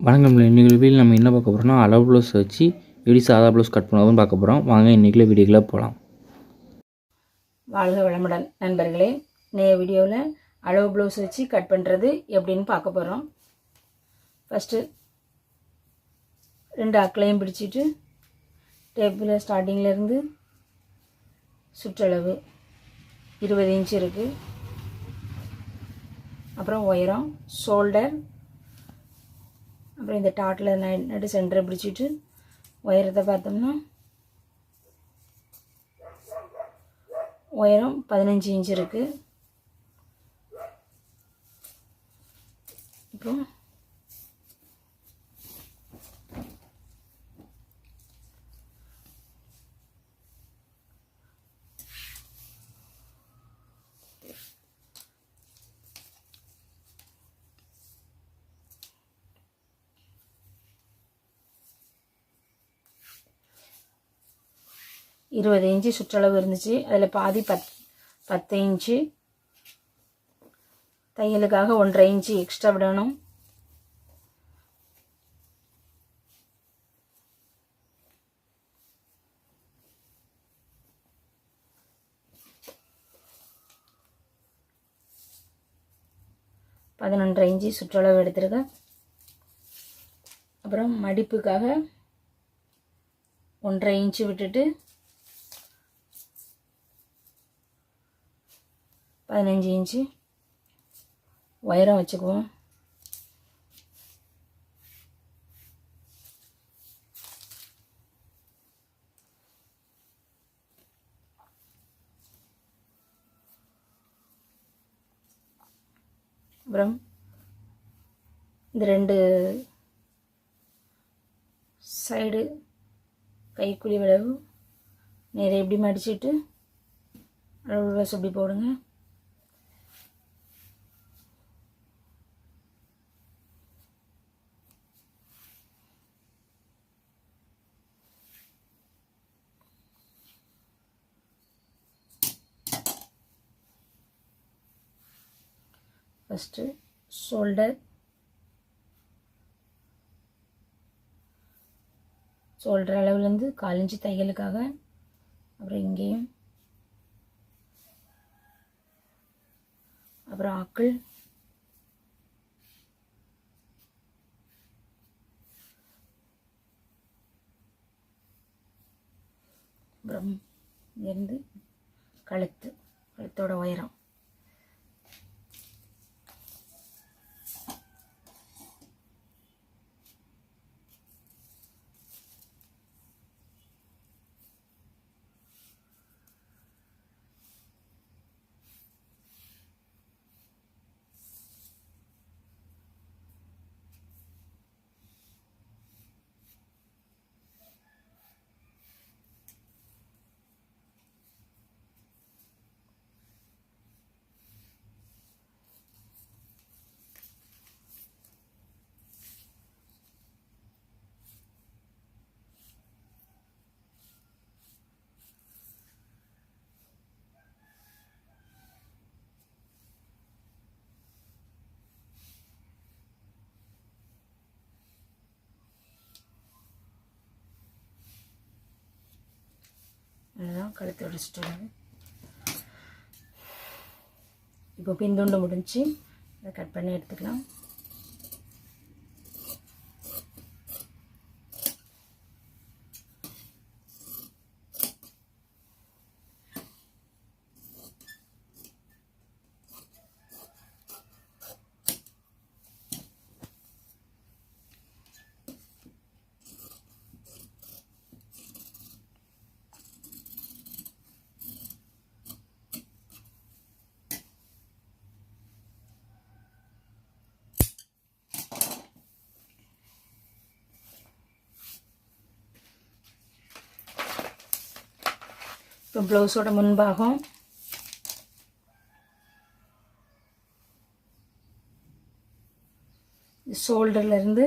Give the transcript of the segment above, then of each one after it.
வணக்கம் நிகழ்வில் நம்ம என்ன பார்க்க போகிறோம்னா அளவு ப்ளவுஸ் வச்சு எப்படி சாதா ப்ளவுஸ் கட் பண்ணுறதுன்னு பார்க்க போகிறோம் வாங்க இன்றைக்குள்ள வீடியோக்குள்ளே போகலாம் வாழ்க வளமுடன் நண்பர்களே இன்றைய வீடியோவில் அளவு ப்ளவுஸ் வச்சு கட் பண்ணுறது எப்படின்னு பார்க்க போகிறோம் ஃபஸ்ட்டு ரெண்டு அக்களையும் பிடிச்சிட்டு டேப்பில் ஸ்டார்டிங்கிலேருந்து சுற்றளவு இருபது இன்ச் இருக்குது அப்புறம் உயரம் ஷோல்டர் அப்புறம் இந்த டாட்டில் நடு சென்டரை பிடிச்சிட்டு உயரத்தை பார்த்தோம்னா உயரம் பதினஞ்சு இன்ச் இருக்குது இப்போ இருபது இன்ச்சு சுற்றளவு இருந்துச்சு. அதில் பாதி பத் பத்து இன்ச்சு. தையலுக்காக ஒன்றரை இன்ச்சு எக்ஸ்ட்ரா விடணும். பதினொன்றரை இன்ச்சு சுற்றளவு எடுத்துருக்கேன் அப்புறம் மடிப்புக்காக ஒன்றரை இன்ச்சு விட்டுட்டு பதினஞ்சு இன்ச்சு. உயரம் வச்சுக்குவோம். அப்புறம் இந்த ரெண்டு சைடு கைக்குழி விளவு. நேரம் எப்படி மடிச்சுட்டு அளவு அப்படி போடுங்க. ஃபஸ்ட்டு ஷோல்டர் ஷோல்டர் அளவுலேருந்து காலஞ்சி தையலுக்காக. அப்புறம் இங்கேயும். அப்புறம் ஆக்கள். அப்புறம் இங்கேருந்து கழுத்து கழுத்தோட உயரம். இதுதான் கழுத்து அடிச்சிட்டு இப்போ பிந்துண்டு முடிஞ்சு அதை கட் பண்ணி எடுத்துக்கலாம். இப்போ ப்ளவுஸோட முன்பாகம். ஷோல்டர்லேருந்து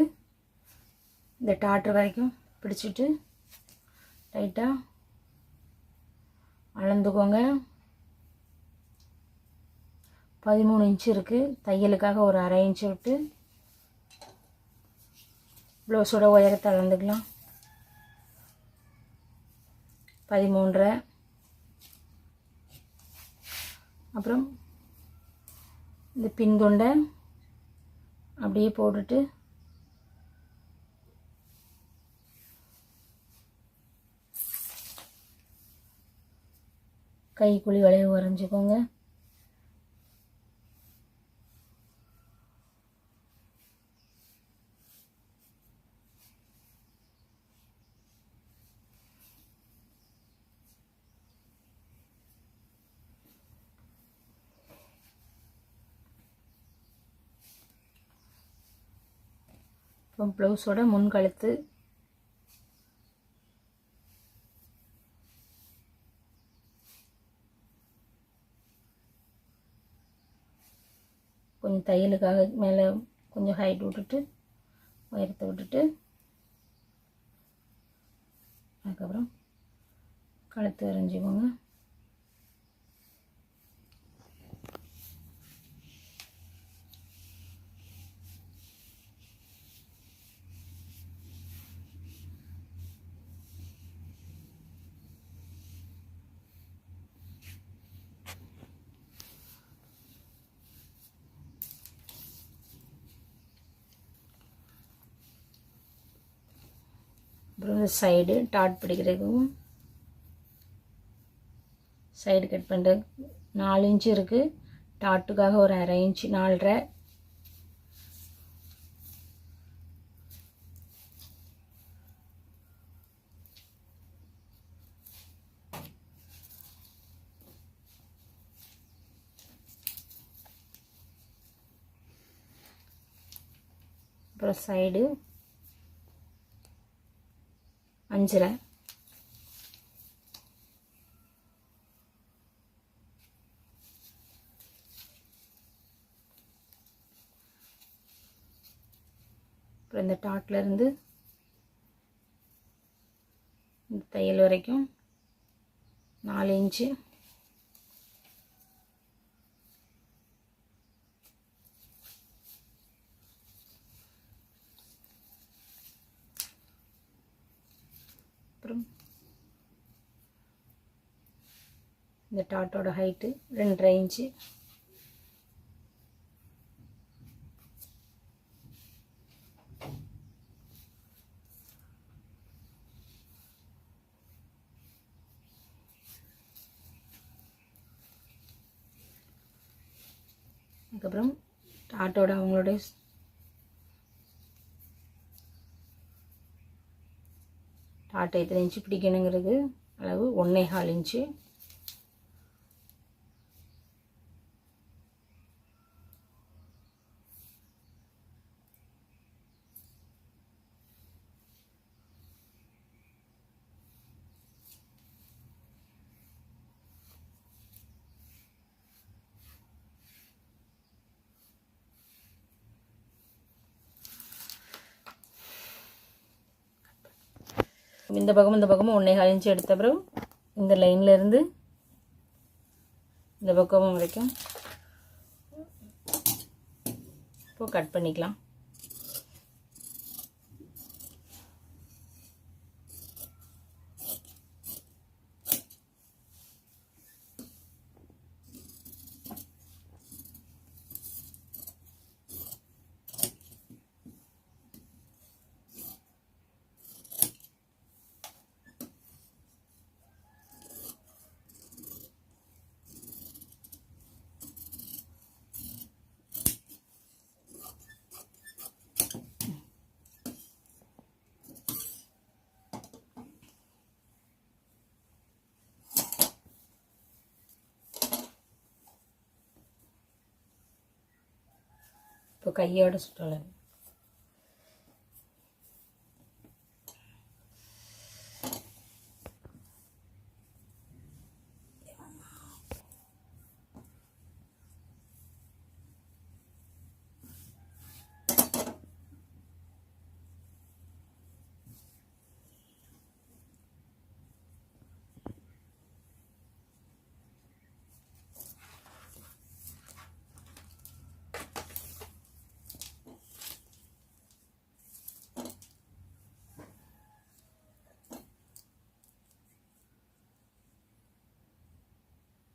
இந்த டாட்ரு வரைக்கும் பிடிச்சிட்டு டைட்டாக அளந்துக்கோங்க. பதிமூணு இன்ச்சு இருக்குது தையலுக்காக ஒரு அரை இன்ச்சு விட்டு ப்ளவுஸோட உயரத்தை அளந்துக்கலாம். பதிமூன்றரை. அப்புறம் இந்த பின் தொண்டை அப்படியே போட்டுட்டு கைக்குழி வளைவு வரைஞ்சிக்கோங்க. இப்போ ப்ளவுஸோட முன் கழுத்து. கொஞ்சம் தையலுக்காக மேலே கொஞ்சம் ஹைட் விட்டுட்டு உயரத்தை விட்டுட்டு அதுக்கப்புறம் கழுத்து வரைஞ்சிக்கோங்க. அப்புறம் இந்த சைடு டாட் பிடிக்கிறதுக்கும் சைடு கட் பண்ணுறது நாலு இன்ச்சு இருக்குது டாட்டுக்காக ஒரு அரை இன்ச்சு நாலரை. அப்புறம் சைடு அஞ்சரை அப்புறம் இந்த டாட்ல இருந்து இந்த தையல் வரைக்கும் நாலு இன்ச்சு அப்புறம் இந்த டாட்டோட ஹைட்டு ரெண்டரை இன்ச்சு அதுக்கப்புறம் டாட்டோட அவங்களுடைய டாட்டை எத்தனை இன்ச்சு பிடிக்கணுங்கிறது அளவு ஒன்றே கால் இன்ச்சு இந்த பக்கமும் இந்த பக்கமும் ஒன்றே கால் இன்ச்சு எடுத்த அப்புறம் இந்த லைன்லேருந்து இந்த பக்கமும் வரைக்கும் இப்போ கட் பண்ணிக்கலாம். இப்போ கையோட சுற்றலாம்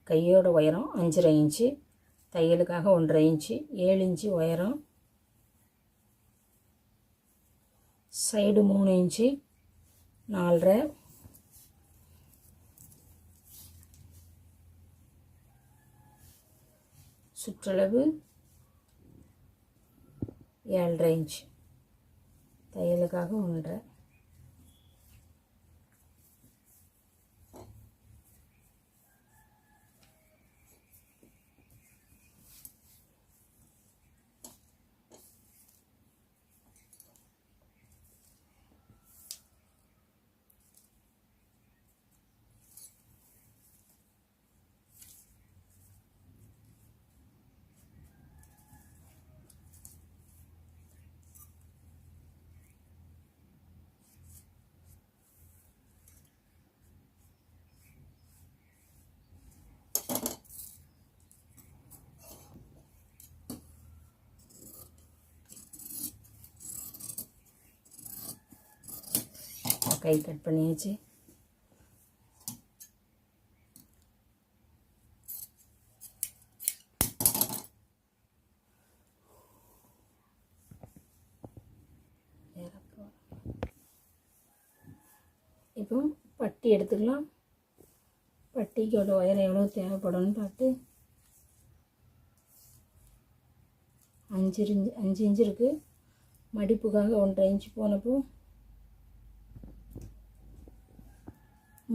கையோட உயரம் அஞ்சரை இன்ச்சு தையலுக்காக ஒன்றரை இன்ச்சு ஏழு இன்ச்சு உயரம் சைடு மூணு இன்ச்சு நாலரை சுற்றளவு ஏழரை இன்ச் தையலுக்காக ஒன்றரை. கை கட் பண்ணியாச்சு. இப்போ பட்டி எடுத்துக்கலாம். பட்டிக்கோட ஒயர் எவ்வளோ தேவைப்படும்னு பார்த்து. அஞ்சு இன்ச்சு அஞ்சு இஞ்சு இருக்குது மடிப்புக்காக ஒன்றரை இன்ச்சு போனப்போ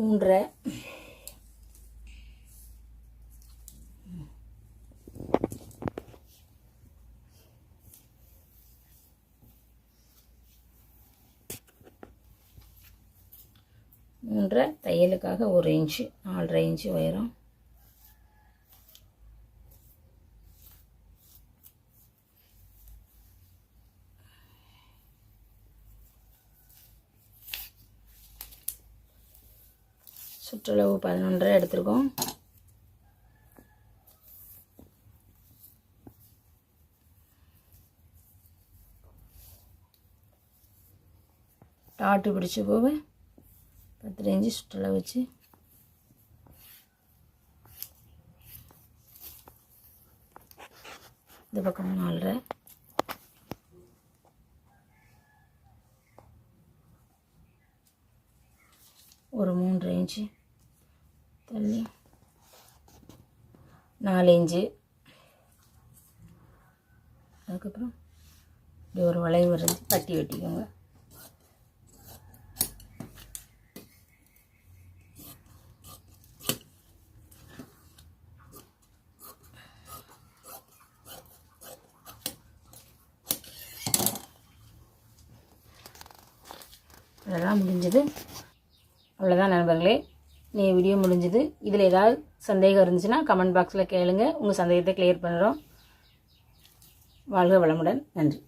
மூன்றரை. மூன்றரை. தையலுக்காக ஒரு இன்ச்சு நாலரை இன்ச்சு உயரம். சுற்றளவு பதினொன்றரை எடுத்திருக்கோம். டாட்டு பிடிச்சி போக பத்து இன்ச்சு சுற்றளவு வச்சு. இந்த பக்கம் நாலரை. ஒரு மூன்று இன்ச்சு. தண்ணி. நாலு இன்ச்சு அதுக்கப்புறம் இப்படி ஒரு வளைவு வரைஞ்சி பட்டி வெட்டிக்கோங்க. அதெல்லாம் முடிஞ்சது. அவ்வளோதான் நண்பர்களே. நீ வீடியோ முடிஞ்சது. இதில் ஏதாவது சந்தேகம் இருந்துச்சுன்னா கமெண்ட் பாக்ஸில் கேளுங்கள் உங்கள் சந்தேகத்தை கிளியர் பண்ணுறோம் வாழ்க வளமுடன். நன்றி.